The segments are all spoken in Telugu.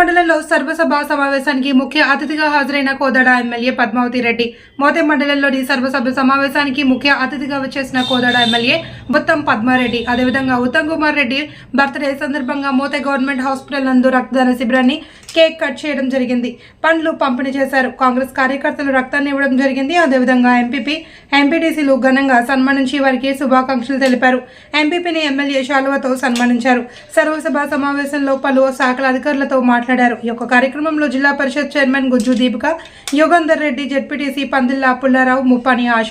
మండలంలో సర్వసభ సమావేశానికి ముఖ్య అతిథిగా హాజరైన కోదాడ ఎమ్మెల్యే పద్మావతి రెడ్డి మోతే మండలంలోని సర్వసభ సమావేశానికి ముఖ్య అతిథిగా వచ్చేసిన కోదాడ ఎమ్మెల్యే ఉత్తమ్ పద్మారెడ్డి. అదేవిధంగా ఉత్తమ్ కుమార్ రెడ్డి బర్త్డే సందర్భంగా మోతే గవర్నమెంట్ హాస్పిటల్ నందు రక్తదాన శిబిరాన్ని కేక్ కట్ చేయడం జరిగింది. పండ్లు పంపిణీ చేశారు. కాంగ్రెస్ కార్యకర్తలు రక్తాన్ని ఇవ్వడం జరిగింది. అదేవిధంగా ఎంపీపీ ఎంపీటీసీలు ఘనంగా సన్మానించి వారికి శుభాకాంక్షలు తెలిపారు. ఎంపీపీని ఎమ్మెల్యే శాలువతో సన్మానించారు. సర్వసభ సమావేశంలో పలు శాఖల అధికారులతో మాట్లాడారు. ఈ యొక్క కార్యక్రమంలో జిల్లా పరిషత్ చైర్మన్ గుజ్జు దీపిక యోగంధర్ రెడ్డి జెడ్పీటీసీ పందిల్లా పుల్లారావు ముప్పాని ఆశ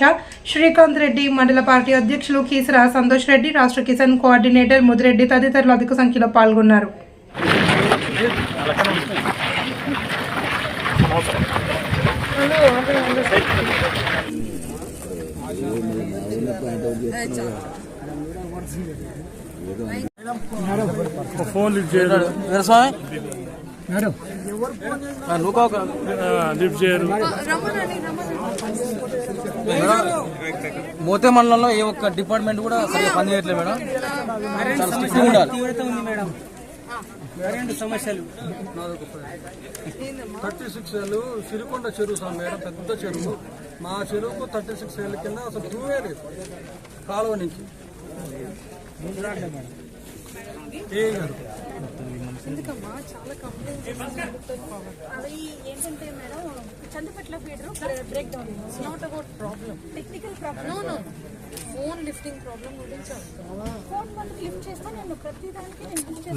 శ్రీకాంత్ రెడ్డి మండల పార్టీ అధ్యక్షులు కీసరా సంతోష్ రెడ్డి రాష్ట్ర కిసాన్ కోఆర్డినేటర్ ముదిరెడ్డి తదితరులు అధిక సంఖ్యలో పాల్గొన్నారు. ఫోన్ లిఫ్ట్ స్వామి కాక ఆ, లిఫ్ట్ చేయరు. మోతే మండలంలో ఏ ఒక్క డిపార్ట్మెంట్ కూడా సరిగ్గా పనిచేయట్లేదు మేడం. చాలా స్ట్రిక్ట్ ఉండాలి. థర్టీ సిక్స్ ఏళ్ళు సిరికొండ చెరువు సార్ మేడం పెద్ద చెరువు. మా చెరువుకు థర్టీ సిక్స్ ఏళ్ళ కింద అసలు డ్యూవే లేదు కాలువ నుంచి. ఏ గారు ఎందుకమ్మా? చాలా కంప్లైంట్ అది ఏంటంటే madam Chandupatla feeder breakdown not about problem technical problem no no phone lifting problem గురించి ఫోన్ వాళ్ళు లిఫ్ట్ చేస్తే నేను ప్రతి దానికి నేను లిఫ్ట్ చేస్తాను.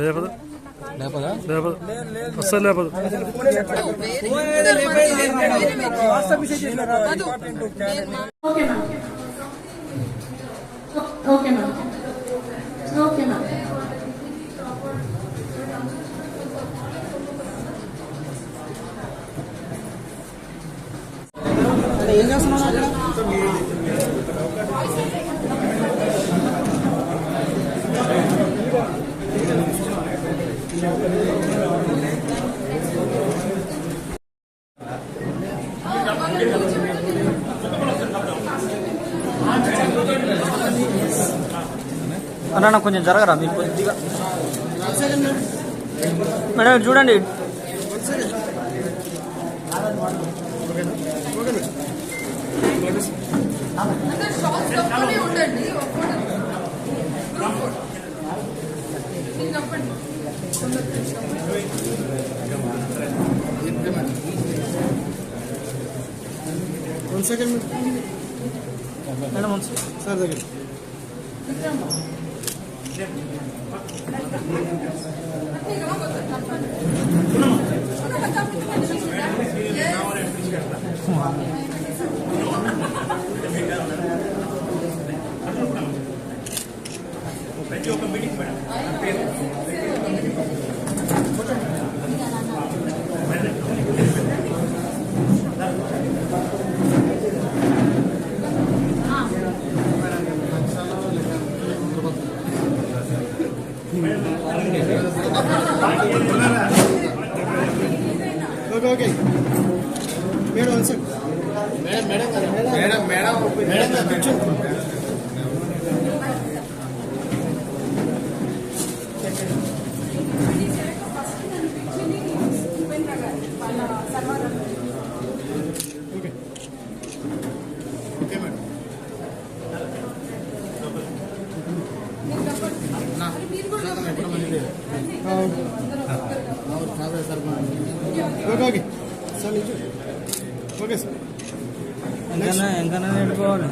Okay ma'am okay ma'am okay ma'am అన్న కొంచెం జరగరా? మీరు కొద్దిగా. మేడం ఇటు చూడండి one second madam one second. Sir దగ్గర okay okay madam one second madam madam madam madam కూర్చోండి okay okay madam okay okay sir నిల్చో okay sir ఎంకన్నా ఎంకన్నా నేర్చుకోవాలి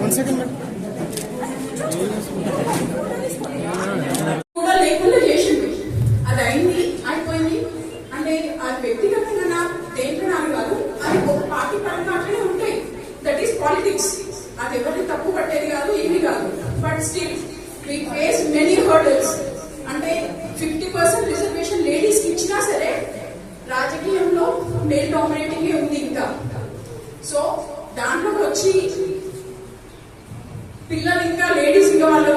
వన్ సెకండ్ వన్ కూడా లేకుండా చేసింది అది అయింది అయిపోయింది అంటే అది వ్యక్తిగతంగా నా దేంట్లో నాకు కాదు అది ఒక పార్టీ పరంగా అట్లనే ఉంటాయి దట్ ఈస్ పాలిటిక్స్ నాకు ఎవరిని తప్పు పట్టేది కాదు ఏమి కాదు. But still we face many hurdles అంటే ఫిఫ్టీ పర్సెంట్ రిజర్వేషన్ లేడీస్కి ఇచ్చినా సరే రాజకీయంలో మేల్ డామినేటింగ్ ఉంది ఇంకా. సో దాంట్లోకి వచ్చి పిల్లలు ఇంకా లేడీస్ ఇంకా వాళ్ళు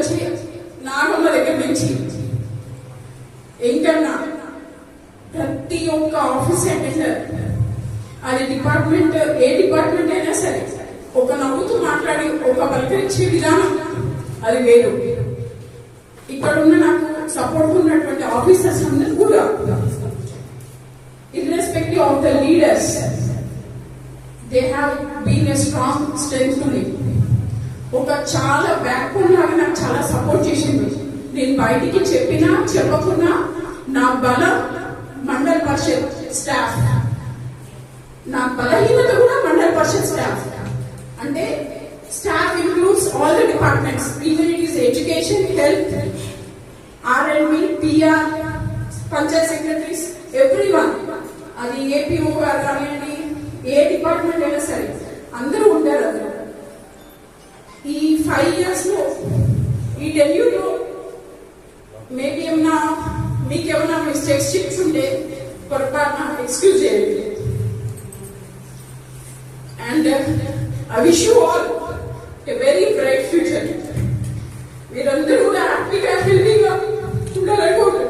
ఎప్పుడు నవ్వుకుంటూ వచ్చి దగ్గర నుంచి. ఏంటన్నా? ప్రతి ఒక్క ఆఫీస్ అటెండర్ అది డిపార్ట్మెంట్ ఏ డిపార్ట్మెంట్ అయినా సరే ఒక నవ్వుతూ మాట్లాడి ఒక పలకరించే విధానం అది వేరు. ఇక్కడ ఉన్న నాకు సపోర్ట్ ఉన్నటువంటి ఆఫీసర్స్ అందరూ కూడా irrespective of the leaders, they have been a strong strength to me. ఒక చాలా బ్యాక్ లాగా నాకు చాలా సపోర్ట్ చేసింది నేను బయటికి చెప్పినా చెప్పకున్నా నా బలం మండల్ పరిషత్ స్టాఫ్. నా బలహీనత కూడా మండల్ పరిషత్ స్టాఫ్. అంటే staff includes all the departments even it is education health R and B PR panchayat secretaries everyone అది ఏపీఓ గారు కానివ్వండి ఏ డిపార్ట్మెంట్ అయినా సరే అందరూ ఉంటారు అందులో. ఈ ఫైవ్ ఇయర్స్లో ఈ టెన్యూర్ మేబీ ఏమన్నా మీకేమన్నా మిస్టేక్స్ చేసి ఉంటే పొరపాటున ఎక్స్క్యూజ్ చేయండి and I wish you all a very bright future మీరందరూ కూడా హ్యాపీగా హెల్దీగా ఉండాలనుకుంటున్నారు